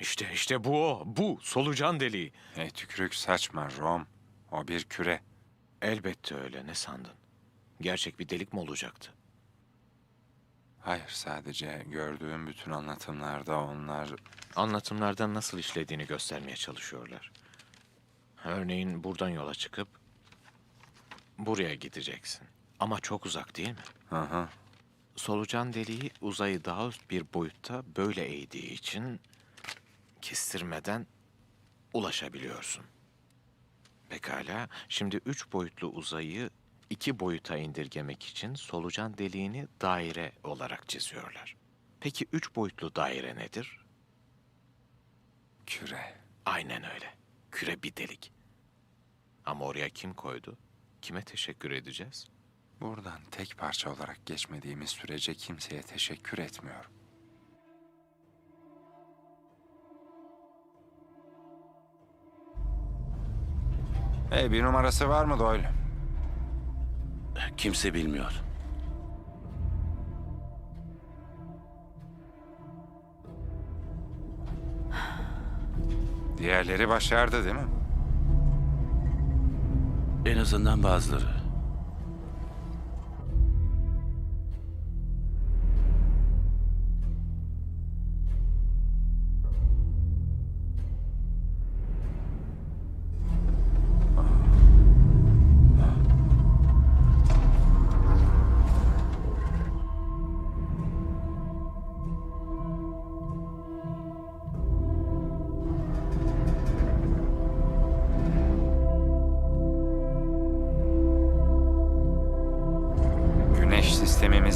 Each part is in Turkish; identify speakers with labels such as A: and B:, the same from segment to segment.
A: İşte işte bu o. Bu solucan deliği.
B: Hey tükürük saçma Rom. O bir küre.
A: Elbette öyle. Ne sandın? Gerçek bir delik mi olacaktı?
B: Hayır sadece gördüğüm bütün anlatımlarda onlar...
A: Anlatımlardan nasıl işlediğini göstermeye çalışıyorlar. Örneğin buradan yola çıkıp buraya gideceksin. Ama çok uzak değil mi?
B: Hı hı.
A: Solucan deliği uzayı daha üst bir boyutta böyle eğdiği için kestirmeden ulaşabiliyorsun. Pekala, şimdi üç boyutlu uzayı iki boyuta indirgemek için solucan deliğini daire olarak çiziyorlar. Peki üç boyutlu daire nedir?
B: Küre.
A: Aynen öyle. Küre bir delik. Ama oraya kim koydu? Kime teşekkür edeceğiz?
B: Buradan tek parça olarak geçmediğimiz sürece kimseye teşekkür etmiyorum. Hey bir numarası var mı Doyle?
C: Kimse bilmiyor.
B: Diğerleri başardı değil mi?
C: En azından bazıları.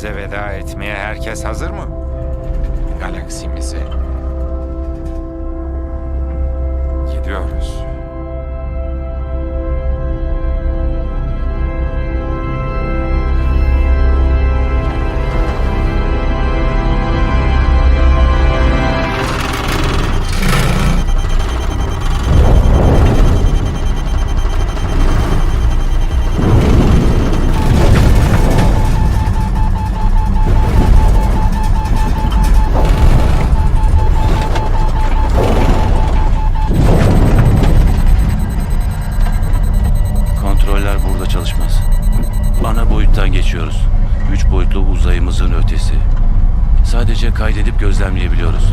B: Sistemimize veda etmeye herkes hazır mı?
A: Galaksimize
B: Gidiyoruz.
C: Üç boyutlu uzayımızın ötesi. Sadece kaydedip gözlemleyebiliyoruz.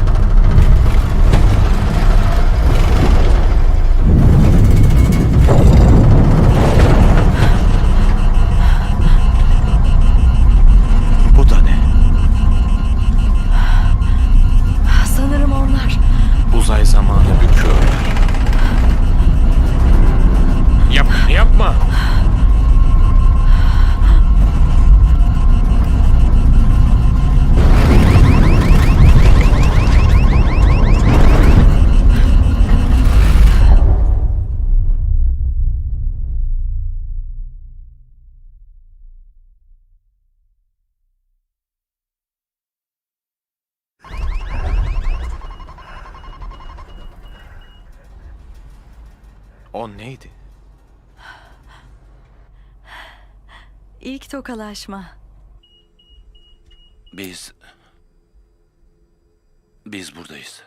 A: O neydi?
D: İlk tokalaşma.
C: Biz... Biz buradayız.